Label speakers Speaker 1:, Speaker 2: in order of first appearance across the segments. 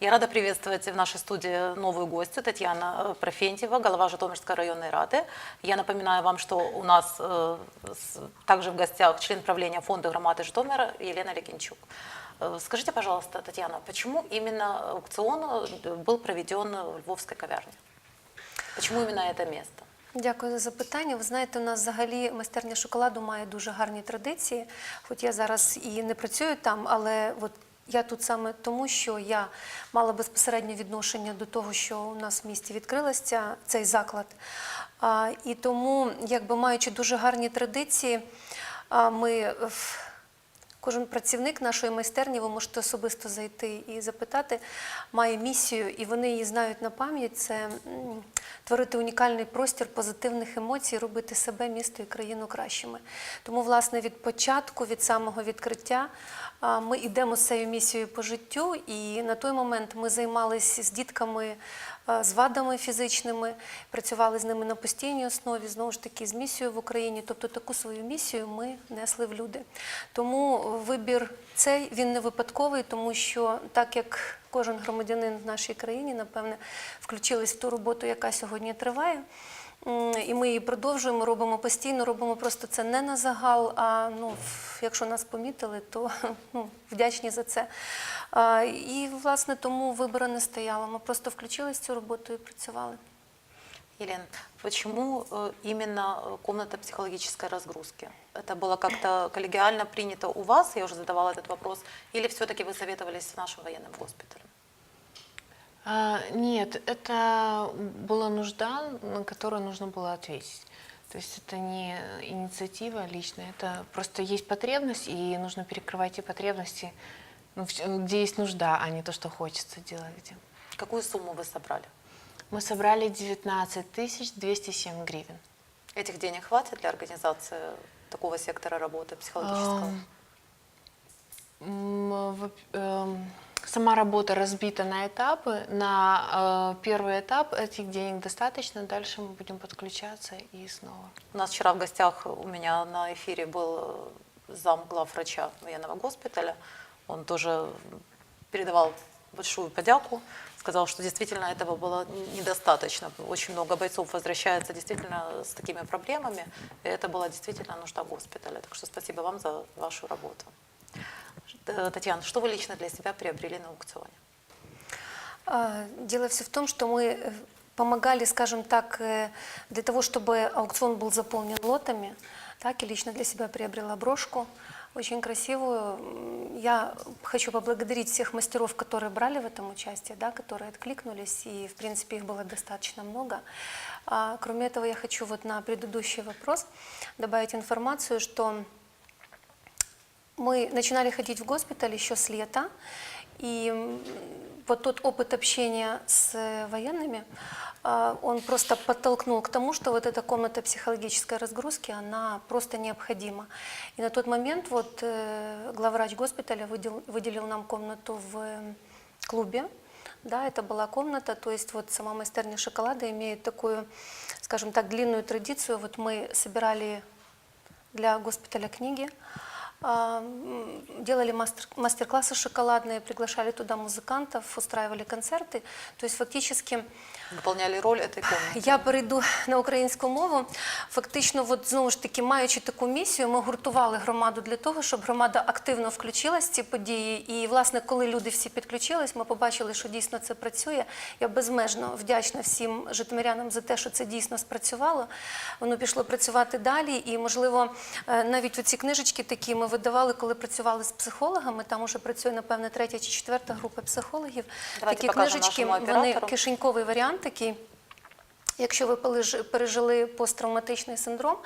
Speaker 1: Я рада приветствовать в нашей студии новую гостью Татьяна э, Профентьева, глава Житомирской районной рады. Я напоминаю вам, что у нас э, с- также в гостях член правления фонда громады Житомира Елена Ликинчук. Э, Скажите, пожалуйста, Татьяна, почему именно аукцион э, был проведен в Львовской кавярне? Почему именно это место?
Speaker 2: Дякую за запитання. Ви знаєте, у нас взагалі майстерня шоколаду має дуже гарні традиції. Хоч я зараз і не працюю там, але от я тут саме тому, що я мала безпосереднє відношення до того, що у нас в місті відкрилася цей заклад. І тому, якби маючи дуже гарні традиції, ми. Кожен працівник нашої майстерні, ви можете особисто зайти і запитати, має місію, і вони її знають на пам'ять. Це творити унікальний простір позитивних емоцій, робити себе, місто і країну кращими. Тому, власне, від початку, від самого відкриття, ми йдемо з цією місією по життю. І на той момент ми займалися з дітками з вадами фізичними, працювали з ними на постійній основі, знову ж таки, з місією в Україні. Тобто таку свою місію ми несли в люди. Тому вибір цей він не випадковий, тому що так як кожен громадянин в нашій країні, напевне, включились в ту роботу, яка сьогодні триває. м, І ми її продовжуємо, робимо постійно, робимо просто це не на загал. А ну, в- якщо нас помітили, то ну, вдячні за це. А, І власне тому вибору не стояло. Ми просто включились в цю роботу і працювали.
Speaker 1: Елен, почему э, именно э, комната психологической разгрузки? Это было как-то коллегиально принято у вас, я уже задавала этот вопрос, или все-таки вы советовались с нашим военным госпиталем?
Speaker 3: А, Нет, это была нужда, на которую нужно было ответить. То есть это не инициатива личная, это просто есть потребность, и нужно перекрывать эти потребности, ну, в- где есть нужда, а не то, что хочется делать. Где.
Speaker 1: Какую сумму вы собрали?
Speaker 3: Мы собрали 19 тысяч 207 гривен.
Speaker 1: Этих денег хватит для организации такого сектора работы психологического?
Speaker 3: Воп- эм, Сама работа разбита на этапы. На э, первый этап этих денег достаточно, дальше мы будем подключаться и снова.
Speaker 1: У нас вчера в гостях у меня на эфире был зам главврача военного госпиталя. Он тоже передавал большую подяку, сказал, что действительно этого было недостаточно. Очень много бойцов возвращается действительно с такими проблемами, и это была действительно нужда госпиталя. Так что спасибо вам за вашу работу. Э, Татьяна, что вы лично для себя приобрели на аукционе?
Speaker 2: А, Дело все в том, что мы э, помогали, скажем так, э, для того, чтобы аукцион был заполнен лотами. Так, и лично для себя приобрела брошку, очень красивую. Я хочу поблагодарить всех мастеров, которые брали в этом участие, да, которые откликнулись, и, в принципе, их было достаточно много. А, Кроме этого, я хочу вот на предыдущий вопрос добавить информацию, что мы начинали ходить в госпиталь еще с лета, и вот тот опыт общения с э, военными, а, он просто подтолкнул к тому, что вот эта комната психологической разгрузки, она просто необходима. И на тот момент вот э, главврач госпиталя выдел- выделил нам комнату в э, клубе, да, это была комната, то есть вот сама майстерня шоколада имеет такую, скажем так, длинную традицию. Вот мы собирали для госпиталя книги, делали мастер- мастер-классы шоколадные, приглашали туда музыкантов, устраивали концерты. То есть фактически
Speaker 1: Выполняли роль этой комнаты?
Speaker 2: я перейду на українську мову. Фактично, от знову ж таки, маючи таку місію, ми гуртували громаду для того, щоб громада активно включилась в ці події. І, власне, коли люди всі підключились, ми побачили, що дійсно це працює. Я безмежно вдячна всім житомирянам за те, що це дійсно спрацювало. Воно пішло працювати далі. І, можливо, е, навіть оці книжечки такі ми видавали, коли працювали з психологами. Там уже працює, напевне, третя чи четверта група психологів.
Speaker 1: Давайте
Speaker 2: такі книжечки, вони кишеньковий варіант такий. Якщо ви пережили посттравматичний синдром,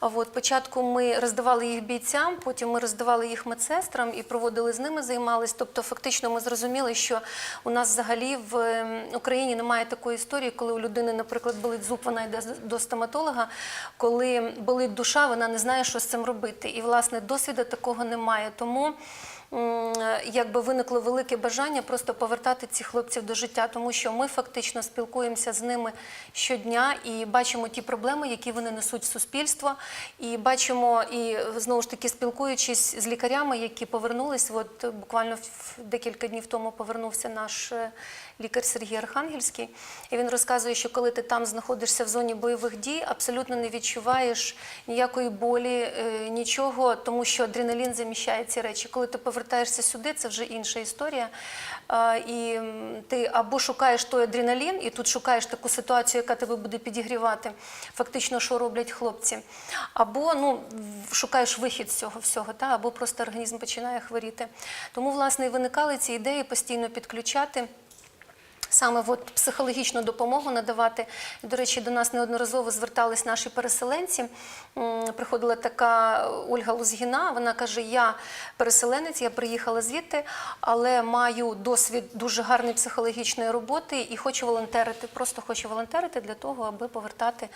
Speaker 2: от спочатку ми роздавали їх бійцям, потім ми роздавали їх медсестрам і проводили з ними, займались. Тобто, фактично, ми зрозуміли, що у нас взагалі в ем, Україні немає такої історії, коли у людини, наприклад, болить зуб, вона йде до стоматолога. Коли болить душа, вона не знає, що з цим робити. І власне досвіду такого немає. Тому якби виникло велике бажання просто повертати цих хлопців до життя, тому що ми фактично спілкуємося з ними щодня і бачимо ті проблеми, які вони несуть в суспільство, і бачимо і знову ж таки спілкуючись з лікарями, які повернулись. От буквально декілька днів тому повернувся наш е, лікар Сергій Архангельський, і він розказує, що коли ти там знаходишся в зоні бойових дій, абсолютно не відчуваєш ніякої болі, е, нічого, тому що адреналін заміщає ці речі. Коли ти повертаєшся сюди, це вже інша історія. І ти або шукаєш той адреналін, і тут шукаєш таку ситуацію, яка тебе буде підігрівати, фактично, що роблять хлопці, або ну, шукаєш вихід з цього всього, та, або просто організм починає хворіти. Тому, власне, і виникали ці ідеї постійно підключати. Саме от психологічну допомогу надавати. До речі, до нас неодноразово звертались наші переселенці. Приходила така Ольга Лузгіна. Вона каже: Я переселенець, я приїхала звідти, але маю досвід дуже гарної психологічної роботи і хочу волонтерити. Просто хочу волонтерити для того, аби повертати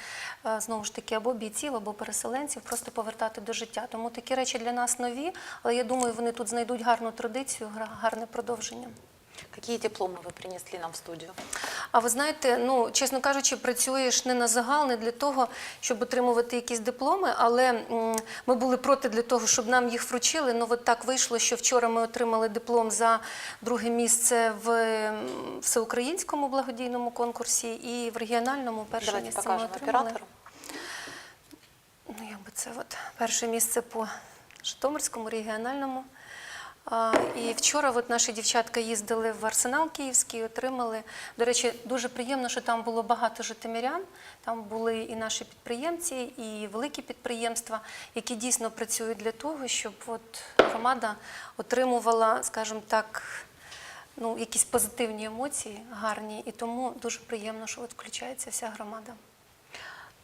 Speaker 2: е, знову ж таки або бійців, або переселенців, просто повертати до життя. Тому такі речі для нас нові, але я думаю, вони тут знайдуть гарну традицію, гарне продовження.
Speaker 1: Какие дипломы вы принесли нам в студию?
Speaker 2: А ви знаєте, ну чесно кажучи, працюєш не на загал, не для того, щоб отримувати якісь дипломи, але м, ми були проти для того, щоб нам їх вручили. Ну от так вийшло, що вчора ми отримали диплом за друге місце в м, всеукраїнському благодійному конкурсі і в регіональному перше
Speaker 1: Давайте
Speaker 2: місце ми отримали.
Speaker 1: оператору.
Speaker 2: Ну, якби це от перше місце по Житомирському регіональному. І вчора от наші дівчатка їздили в Арсенал Київський, отримали. До речі, дуже приємно, що там було багато житомирян. Там були і наші підприємці, і великі підприємства, які дійсно працюють для того, щоб от громада отримувала, скажімо так, ну, якісь позитивні емоції, гарні. І тому дуже приємно, що от включається вся громада.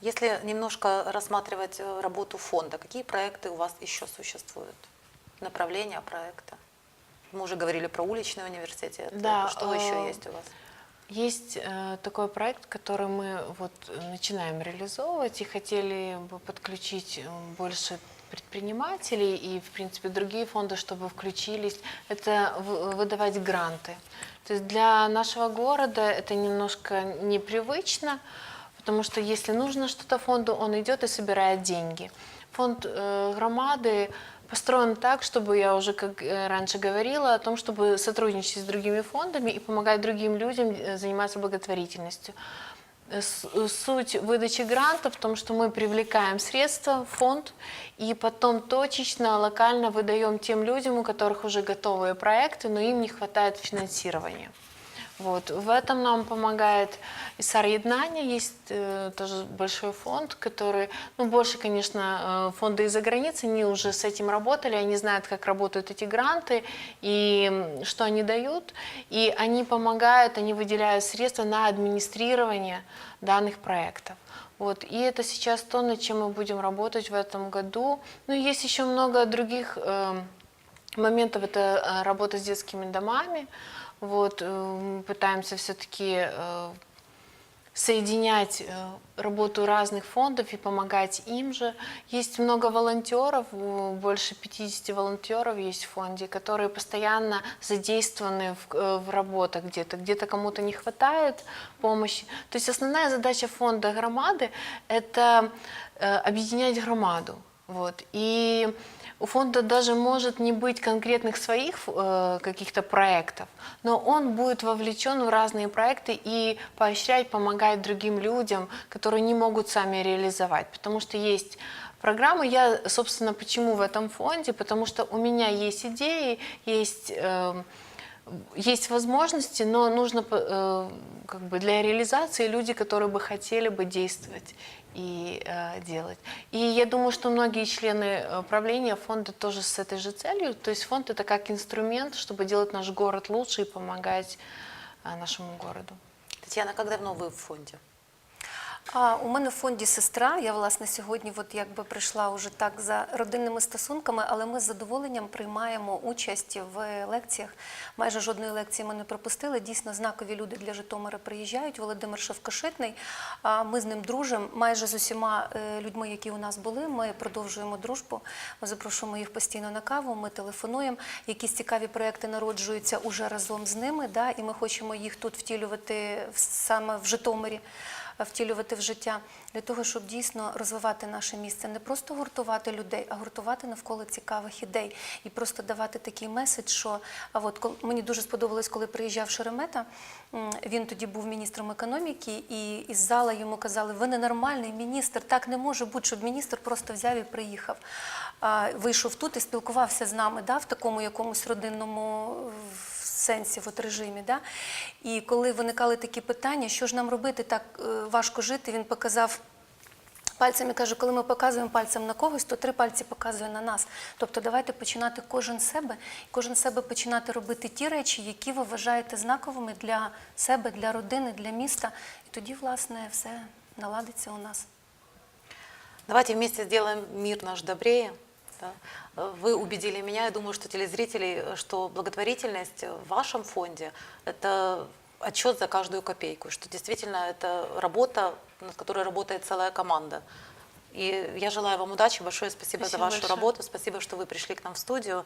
Speaker 1: Если немножко рассматривать э, работу фонда, какие проекты у вас еще существуют? Направления проекта? Мы уже говорили про уличный университет.
Speaker 3: Да,
Speaker 1: Что еще
Speaker 3: э,
Speaker 1: есть у вас?
Speaker 3: Есть э, такой проект, который мы вот э, начинаем реализовывать и хотели бы подключить э, больше предпринимателей и, в принципе, другие фонды, чтобы включились. Это выдавать гранты. То есть для нашего города это немножко непривычно, потому что если нужно что-то фонду, он идет и собирает деньги. Фонд э, громады построен так, чтобы я уже, как э, раньше говорила, о том, чтобы сотрудничать с другими фондами и помогать другим людям э, заниматься благотворительностью. Э, с- э, Суть выдачи гранта в том, что мы привлекаем средства в фонд и потом точечно, локально выдаем тем людям, у которых уже готовые проекты, но им не хватает финансирования. Вот. В этом нам помогает Исар Еднания, есть э, тоже большой фонд, который, ну, больше, конечно, э, фонды из-за границы, они уже с этим работали, они знают, как работают эти гранты и что они дают, и они помогают, они выделяют средства на администрирование данных проектов. Вот. И это сейчас то, над чем мы будем работать в этом году. Ну, и есть еще много других эм, моментов. Это э, работа с детскими домами. Вот, э, пытаемся все-таки соединять э, работу разных фондов и помогать им же. Есть много волонтеров, э, больше 50 волонтеров есть в фонде, которые постоянно задействованы в, э, в работах где-то, где-то кому-то не хватает помощи. То есть основная задача фонда громады – это э, объединять громаду. Вот. И у фонда даже может не быть конкретных своих э, каких-то проектов, но он будет вовлечен в разные проекты и поощрять, помогать другим людям, которые не могут сами реализовать. Потому что есть программы. Я, собственно, почему в этом фонде? Потому что у меня есть идеи, есть... э, есть возможности, но нужно э, как бы для реализации люди, которые бы хотели бы действовать и э, делать. И я думаю, что многие члены э, правления фонда тоже с этой же целью. То есть фонд это как инструмент, чтобы делать наш город лучше и помогать э, нашему городу.
Speaker 1: Татьяна, как давно вы в фонде?
Speaker 2: А у мене в фонді сестра. Я власне сьогодні, от якби прийшла уже так за родинними стосунками, але ми з задоволенням приймаємо участь в лекціях. Майже жодної лекції ми не пропустили. Дійсно, знакові люди для Житомира приїжджають. Володимир Шевкошитний. Ми з ним дружимо. Майже з усіма е, людьми, які у нас були. Ми продовжуємо дружбу. Ми запрошуємо їх постійно на каву. Ми телефонуємо. Якісь цікаві проекти народжуються уже разом з ними. Да, і ми хочемо їх тут втілювати саме в Житомирі втілювати в життя для того, щоб дійсно розвивати наше місце, не просто гуртувати людей, а гуртувати навколо цікавих ідей і просто давати такий меседж, що а от мені дуже сподобалось, коли приїжджав Шеремета. Він тоді був міністром економіки, і із зала йому казали: ви ненормальний міністр, так не може бути, щоб міністр просто взяв і приїхав. Вийшов тут і спілкувався з нами да, в такому якомусь родинному сенсі, от режимі. Да? І коли виникали такі питання, що ж нам робити, так е, важко жити, він показав. Пальцем і каже, коли ми показуємо пальцем на когось, то три пальці показує на нас. Тобто давайте починати кожен себе, кожен себе починати робити ті речі, які ви вважаєте знаковими для себе, для родини, для міста. І тоді, власне, все наладиться у нас.
Speaker 1: Давайте вместе сделаем мир наш добрее. Да. Вы убедили меня, я думаю, что телезрителей, что благотворительность в вашем фонде – это отчет за каждую копейку, что действительно это работа, над которой работает целая команда. И я желаю вам удачи, большое спасибо, за
Speaker 3: Спасибо
Speaker 1: вашу
Speaker 3: большое.
Speaker 1: работу, спасибо, что вы пришли к нам в студию.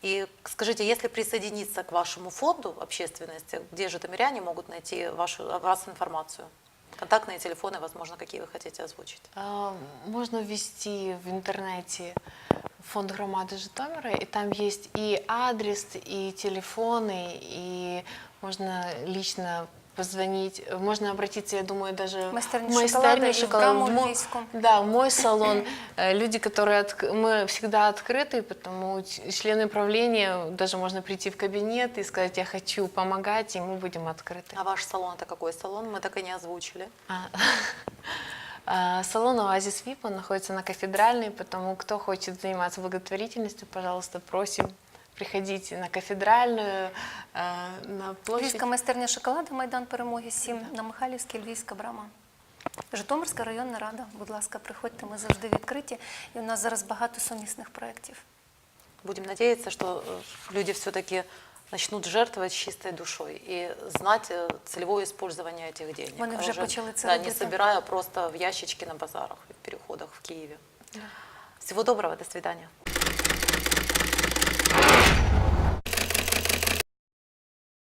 Speaker 1: И скажите, если присоединиться к вашему фонду общественности, где житомиряне могут найти вашу, о вас информацию? Контактные телефоны, возможно, какие вы хотите озвучить?
Speaker 3: А, Можно ввести в интернете фонд громады Житомира, и там есть и адрес, и телефоны, и можно лично позвонить, можно обратиться, я думаю, даже
Speaker 2: Майстерню
Speaker 3: в
Speaker 2: шоколада
Speaker 3: майстерню
Speaker 2: и в
Speaker 3: шоколада, в мо-
Speaker 2: львийскую.
Speaker 3: Да, в мой салон. Э, Люди, которые отк- мы всегда открыты, потому члены правления даже можно прийти в кабинет и сказать, я хочу помогать, и мы будем открыты.
Speaker 1: А ваш салон это какой салон? Мы так и не озвучили.
Speaker 3: А, Салон Оазис ВИП, он находится на Кафедральной, потому кто хочет заниматься благотворительностью, пожалуйста, просим приходите на Кафедральную, на площадь.
Speaker 2: Львівська майстерня шоколаду, Майдан Перемоги 7, на Михайлівській, Львівська брама. Житомирська районна рада, будь ласка, приходьте, ми завжди відкриті. І у нас зараз багато сумісних проєктів.
Speaker 1: Будем надеяться, что э, люди все-таки начнут жертвовать чистой душой и знать э, целевое использование этих денег.
Speaker 2: Вони
Speaker 1: А
Speaker 2: уже, почали це
Speaker 1: да, не собирая просто в ящички на базарах и в переходах в Киеве. Всего доброго, до свидания.